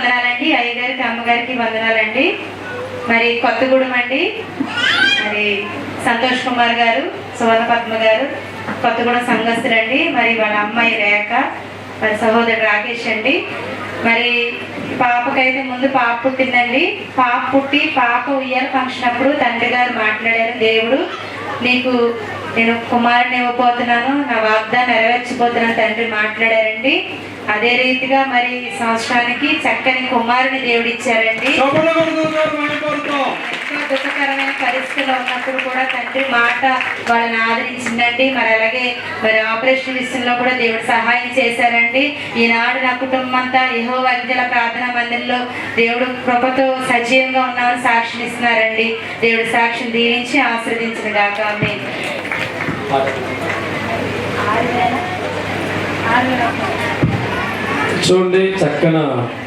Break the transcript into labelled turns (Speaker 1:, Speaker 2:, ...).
Speaker 1: వందనాలండి. అయ్యగారికి అమ్మగారికి వందనాలండి. మరి కొత్తగూడెం అండి. మరి సంతోష్ కుమార్ గారు సువర్ణ పద్మ గారు కొత్తగూడెం సంఘస్థులండి. మరి వాళ్ళ అమ్మాయి రేఖ వాళ్ళ సహోదరుడు రాకేష్ అండి. మరి పాపకైతే ముందు పాప పుట్టిందండి. పాప పుట్టి పాప ఉయ్యాల ఫంక్షన్ అప్పుడు తండ్రి గారు మాట్లాడారు దేవుడు నీకు నేను కుమారుని ఇవ్వబోతున్నాను నా వాగ్దానం నెరవేర్చబోతున్నాను తండ్రి మాట్లాడారండి. అదే రీతిగా మరి సంవత్సరానికి చక్కని కుమారుని దేవుడు ఇచ్చారండి దుఃఖకరమైన పరిస్థితుల్లో ఉన్నప్పుడు కూడా తండ్రి మాట వాళ్ళని ఆదరించిందండి. మరి అలాగే మరి ఆపరేషన్ విషయంలో కూడా దేవుడు సహాయం చేశారండి. ఈనాడు నా కుటుంబం అంతా యహో వైద్యుల ప్రార్థనా మందిరంలో దేవుడు కృపతో సజీవంగా ఉన్నామని సాక్షిని ఇస్తున్నారండి దేవుడు సాక్షిని దీవించి ఆశ్రదించిన గాక.
Speaker 2: చూడండి చక్కన